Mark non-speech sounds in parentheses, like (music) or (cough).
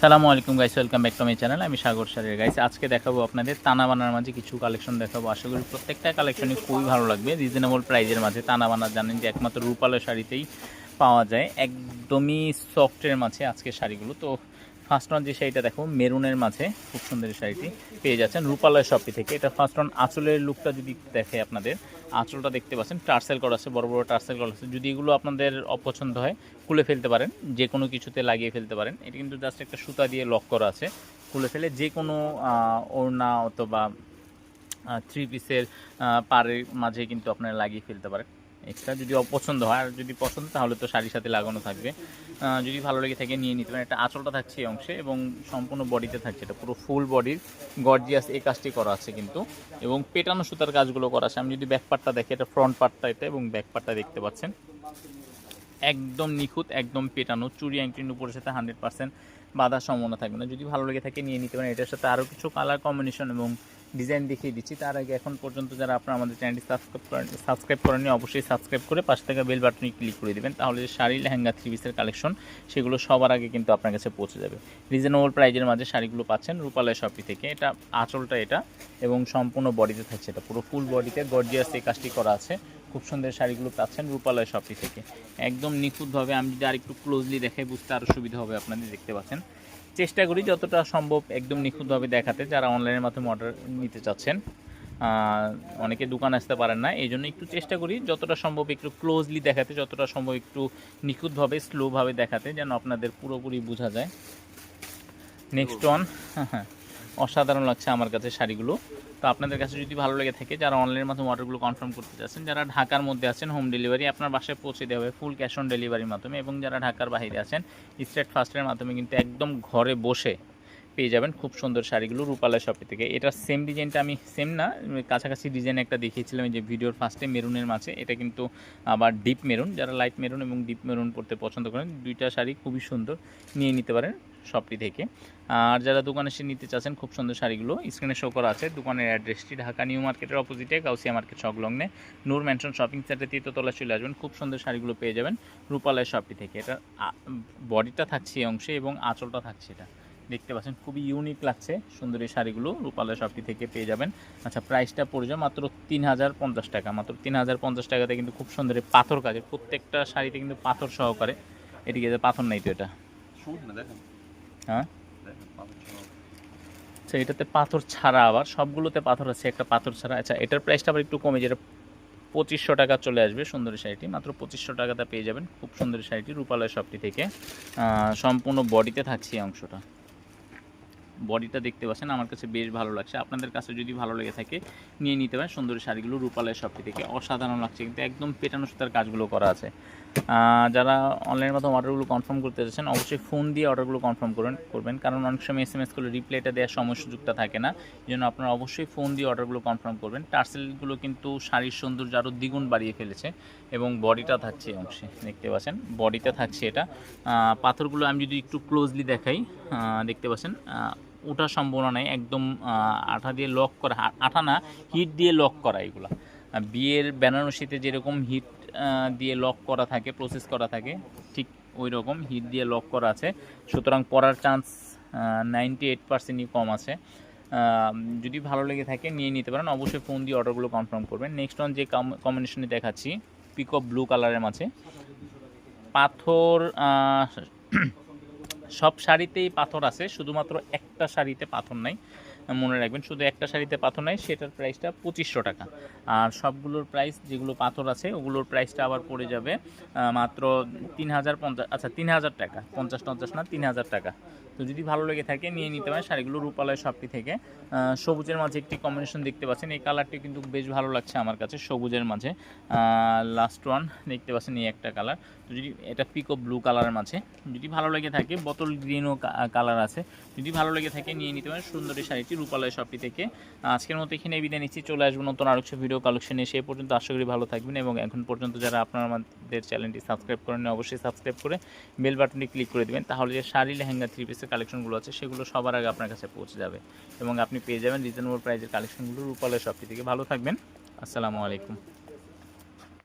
সালামু আলাইকুম guys welcome back to my channel আমি সাগর সারের। গাইস আজকে দেখাবো আপনাদের তানা বানার মাঝে কিছু কালেকশন দেখাবো। আশা করি প্রত্যেকটা কালেকশনই খুবই ভালো লাগবে। রিজনেবল প্রাইজের মাঝে তানা বানা জানেন যে একমাত্র রূপালো শাড়িতেই পাওয়া যায়। একদমই সফটের মাঝে আজকে শাড়িগুলো। তো ফার্স্ট ওয়ান যে শাড়িটা দেখো, মেরুনের মাঝে, খুব সুন্দর শাড়িটি পেয়ে যাচ্ছেন রূপালয় শপি থেকে। এটা ফার্স্ট ওয়ান আঁচলের লুকটা যদি দেখে আপনাদের, আঁচলটা দেখতে পাচ্ছেন, টার্সেল করা আছে, বড় বড় টার্সেল করা আছে। যদি এগুলো আপনাদের অপছন্দ হয়, খুলে ফেলতে পারেন, যে কোনো কিছুতে লাগিয়ে ফেলতে পারেন। এটা কিন্তু জাস্ট একটা সুতা দিয়ে লক করা আছে। খুলে ফেলে যে কোনো ওড়না অথবা থ্রি পিসের পাড়ের মাঝে কিন্তু আপনারা লাগিয়ে ফেলতে পারেন। এক্সট্রা যদি অপছন্দ হয়, আর যদি পছন্দ, তাহলে তো শাড়ির সাথে লাগানো থাকবে। যদি ভালো লেগে থাকে, নিয়ে নিতে পারেন। একটা আঁচলটা থাকছে এই অংশে, এবং সম্পূর্ণ বডিতে থাকছে এটা। পুরো ফুল বডির গর্জিয়াস এই কাজটি করা আছে কিন্তু। এবং পেটানো সুতার কাজগুলো করা আছে। আমি যদি ব্যাক পার্টটা দেখি, এটা ফ্রন্ট পার্টটা এটা এবং ব্যাক পার্টটা দেখতে পাচ্ছেন। একদম নিখুঁত, একদম পেটানো চুরি অ্যাংটির উপরের সাথে হান্ড্রেড পার্সেন্ট বাধার সম্ভাবনা থাকবে না। যদি ভালো লেগে থাকে, নিয়ে নিতে পারেন। এটার সাথে আরও কিছু কালার কম্বিনেশন এবং ডিজাইন দেখিয়ে দিচ্ছি। তার আগে এখন পর্যন্ত যারা আপনারা আমাদের চ্যানেলটি সাবস্ক্রাইব করেন সাবস্ক্রাইব করেননি, অবশ্যই সাবস্ক্রাইব করে পাশে থাকা বেল বাটনে ক্লিক করে দেবেন। তাহলে যে শাড়ি লেহেঙ্গা থ্রি পিসের কালেকশন সেগুলো সবার আগে কিন্তু আপনার কাছে পৌঁছে যাবে। রিজনেবল প্রাইজের মাঝে শাড়িগুলো পাচ্ছেন রূপালয় শপি থেকে। এটা আঁচলটা এটা এবং সম্পূর্ণ বডিতে থাকছে এটা। পুরো ফুল বডিতে গর্জিয়াস এই কাজটি করা আছে। খুব সুন্দর শাড়িগুলো পাচ্ছেন রূপালয় শপি থেকে। একদম নিখুঁতভাবে আমি যদি আর একটু ক্লোজলি দেখাই, বুঝতে আরও সুবিধা হবে আপনাদের, দেখতে পাচ্ছেন। চেষ্টা করি যতটা সম্ভব একদম নিখুঁতভাবে দেখাতে যারা অনলাইনের মাধ্যমে অর্ডার নিতে চাচ্ছেন। অনেকে দোকান আসতে পারেন না এই জন্য একটু চেষ্টা করি যতটা সম্ভব একটু ক্লোজলি দেখাতে যতটা সম্ভব একটু নিখুঁতভাবে স্লোভাবে দেখাতে যেন আপনাদের পুরোপুরি বোঝা যায়। নেক্সট ওয়ান অসাধারণ লাগছে আমার কাছে শাড়িগুলো। তো আপনাদের কাছে যদি ভালো লেগে থাকে, যারা অনলাইনের মাধ্যমে অর্ডারগুলো কনফার্ম করতে চাচ্ছেন যারা ঢাকার মধ্যে আছেন হোম ডেলিভারি আপনার বাসায় পৌঁছে দেওয়া হবে ফুল ক্যাশ অন ডেলিভারির মাধ্যমে। এবং যারা ঢাকার বাইরে আছেন স্ট্রেট ফার্স্টের মাধ্যমে কিন্তু একদম ঘরে বসে পেয়ে যাবেন খুব সুন্দর শাড়িগুলো রূপালয় শপি থেকে। এটা সেম ডিজাইনটা আমি সেম না, কাছাকাছি ডিজাইন একটা দেখিয়েছিলাম যে ভিডিওর ফার্স্টে মেরুনের মাঝে। এটা কিন্তু আবার ডিপ মেরুন, যারা লাইট মেরুন এবং ডিপ মেরুন পরতে পছন্দ করেন, দুইটা শাড়ি খুবই সুন্দর নিয়ে নিতে পারেন শপটি থেকে। আর যারা দোকানে এসে নিতে চাচ্ছেন, খুব সুন্দর শাড়িগুলো স্ক্রিনে শো করা আছে। দোকানের অ্যাড্রেসটি ঢাকা নিউ মার্কেটের অপোজিটে গাউসিয়া মার্কেট সংলগ্নে। নূর ম্যানশন শপিং সেন্টার তৃতীয়তলা চলে আসবেন, খুব সুন্দর শাড়িগুলো পেয়ে যাবেন রূপালয় শপটি থেকে। এটা বডিটা থাকছে এই অংশে এবং আঁচলটা থাকছে এটা। দেখতে পাচ্ছেন খুবই ইউনিক লাগছে। সুন্দর এই শাড়িগুলো রূপালয় শপটি থেকে পেয়ে যাবেন। আচ্ছা প্রাইসটা পড়ে যাবে মাত্র তিন হাজার পঞ্চাশ টাকা। মাত্র তিন হাজার পঞ্চাশ টাকাতে কিন্তু খুব সুন্দর এই পাথর কাজের প্রত্যেকটা শাড়িতে কিন্তু পাথর সহকারে। এদিকে যে পাথর নাই তো এটা। হ্যাঁ? আচ্ছা এটাতে পাথর ছাড়া আবার সবগুলোতে পাথর আছে একটা পাথর ছাড়া। আচ্ছা এটার প্রাইসটা আবার একটু কমে যেটা পঁচিশশো টাকা চলে আসবে সুন্দরী শাড়িটি। মাত্র পঁচিশশো টাকাতে পেয়ে যাবেন খুব সুন্দরী শাড়িটি রূপালয় শপটি থেকে। সম্পূর্ণ বডিতে থাকছে এই অংশটা। বডিটা দেখতে পাচ্ছেন, আমার কাছে বেশ ভালো লাগছে। আপনাদের কাছে যদি ভালো লেগে থাকে, নিয়ে নিতে পারেন। সুন্দর শাড়িগুলো রূপালয় সবটি থেকে অসাধারণ লাগছে। কিন্তু একদম পেটানো সুতার কাজগুলো করা আছে। যারা অনলাইনের মাধ্যমে অর্ডারগুলো কনফার্ম করতে চাচ্ছেন অবশ্যই ফোন দিয়ে অর্ডারগুলো কনফার্ম করবেন করবেন। কারণ অনেক সময় এস এম এস করলে রিপ্লাইটা দেওয়ার সময় সুযোগটা থাকে না। এই জন্য আপনারা অবশ্যই ফোন দিয়ে অর্ডারগুলো কনফার্ম করবেন। টার্সেলগুলো কিন্তু শাড়ির সৌন্দর্য আরও দ্বিগুণ বাড়িয়ে ফেলেছে এবং বডিটা থাকছে অংশে, দেখতে পাচ্ছেন। বডিতে থাকছে এটা। পাথরগুলো আমি যদি একটু ক্লোজলি দেখাই দেখতে পাচ্ছেন। ওঠার সম্ভাবনা নেই, একদম আঠা দিয়ে লক করা আঠা না হিট দিয়ে লক করা এগুলো। বিয়ের বেনারসিতে যেরকম হিট দিয়ে লক করা থাকে প্রসেস করা থাকে, ঠিক ওই রকম হিট দিয়ে লক করা আছে। সুতরাং পড়ার চান্স নাইনটি এইট পার্সেন্টই কম আছে। যদি ভালো লেগে থাকে নিয়ে নিতে পারেন, অবশ্যই ফোন দিয়ে অর্ডারগুলো কনফার্ম করবেন। নেক্সট অন যে কম্বিনেশনে দেখাচ্ছি পিকঅপ ব্লু কালারের মাঝে। পাথর (clears throat) সব শাড়িতেই পাথর আছে, শুধুমাত্র একটা শাড়িতে পাথর নাই। মনে রাখবেন, শুধু একটা শাড়িতে পাথর নাই, সেটার প্রাইসটা পঁচিশশো টাকা। আর সবগুলোর প্রাইস যেগুলো পাথর আছে, ওগুলোর প্রাইসটা আবার পড়ে যাবে মাত্র তিন হাজার পঞ্চাশ আচ্ছা তিন হাজার টাকা পঞ্চাশ পঞ্চাশ না, তিন হাজার টাকা। তো যদি ভালো লেগে থাকে, নিয়ে নিতে পারেন। শাড়িগুলো রূপালয় শপটি থেকে। সবুজের মাঝে একটি কম্বিনেশন দেখতে পাচ্ছেন। এই কালারটি কিন্তু বেশ ভালো লাগছে আমার কাছে, সবুজের মাঝে। লাস্ট ওয়ান দেখতে পাচ্ছেন এই একটা কালার তো যদি এটা পিকো ব্লু কালারের মাঝে, যদি ভালো লেগে থাকে বোতল গ্রিনও কালার আছে, যদি ভালো লেগে থাকে, নিয়ে নিতে পারেন। সুন্দর এই শাড়িটি রূপালয় শপটি থেকে। আজকের মতো এখানে বিদায় নিচ্ছি, চলে আসব নতুন আরও কিছু ভিডিও কালেকশন এ পর্যন্ত আশা করি ভালো থাকবেন এবং এখন পর্যন্ত যারা আপনারা আমাদের চ্যানেলটি সাবস্ক্রাইব করেন অবশ্যই সাবস্ক্রাইব করে বেল বাটনটি ক্লিক করে দেবেন। তাহলে যে শাড়ি লেহেঙ্গা থ্রি পিসের কালেকশনগুলো আছে, সেগুলো সবার আগে আপনার কাছে পৌঁছে যাবে। এবং আপনি পেয়ে যাবেন রিজনেবল প্রাইজের কালেকশনগুলো রূপালের শপটি থেকে। ভালো থাকবেন। আসসালামু আলাইকুম।